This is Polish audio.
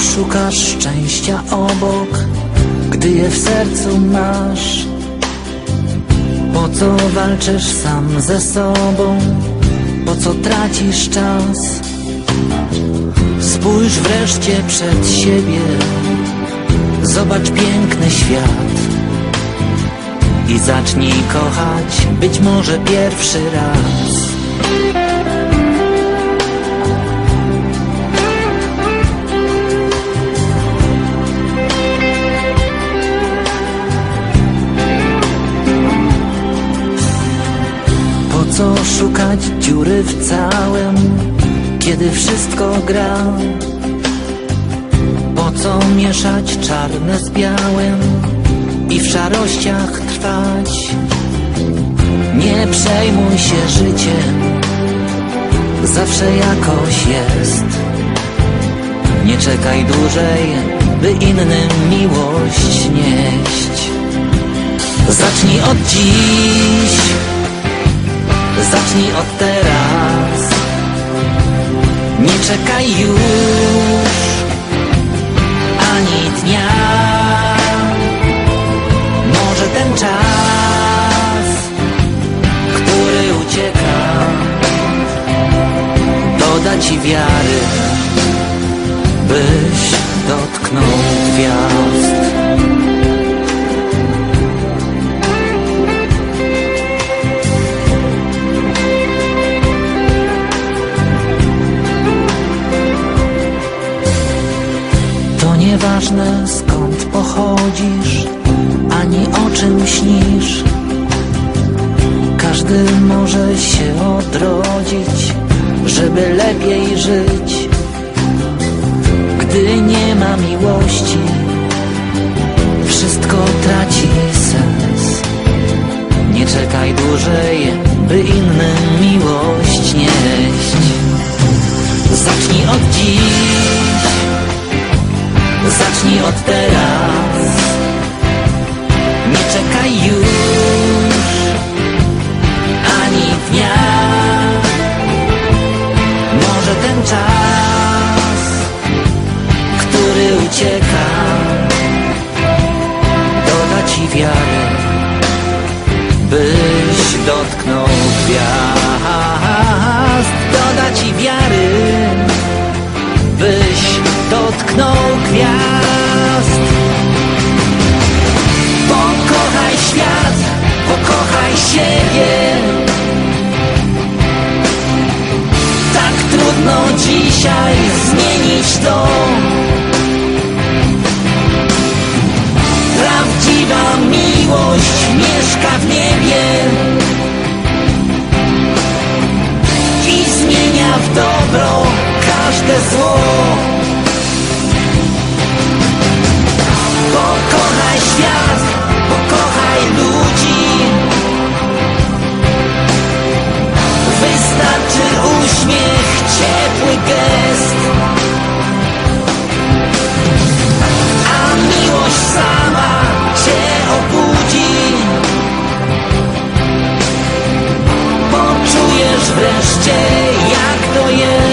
szukasz szczęścia obok, gdy je w sercu masz? Po co walczysz sam ze sobą? Po co tracisz czas? Spójrz wreszcie przed siebie, zobacz piękny świat i zacznij kochać być może pierwszy raz. Szukać dziury w całym, kiedy wszystko gra? Po co mieszać czarne z białym i w szarościach trwać? Nie przejmuj się życiem, zawsze jakoś jest. Nie czekaj dłużej, by innym miłość nieść. Zacznij od dziś, zacznij od teraz. Nie czekaj już ani dnia. Może ten czas, który ucieka, doda ci wiary, byś dotknął gwiazd. Nieważne skąd pochodzisz, ani o czym śnisz. Każdy może się odrodzić, żeby lepiej żyć. Gdy nie ma miłości, wszystko traci sens. Nie czekaj dłużej, by innym miłość nieść. Zacznij od dziś. Zacznij od teraz. Nie czekaj już Ani dnia. Może ten czas Który ucieka Doda ci wiary Byś dotknął gwiazd. Doda ci wiary byś dotknął dzisiaj zmienić to. Prawdziwa miłość mieszka w niebie i zmienia w dobro każde zło. wreszcie, jak to jest.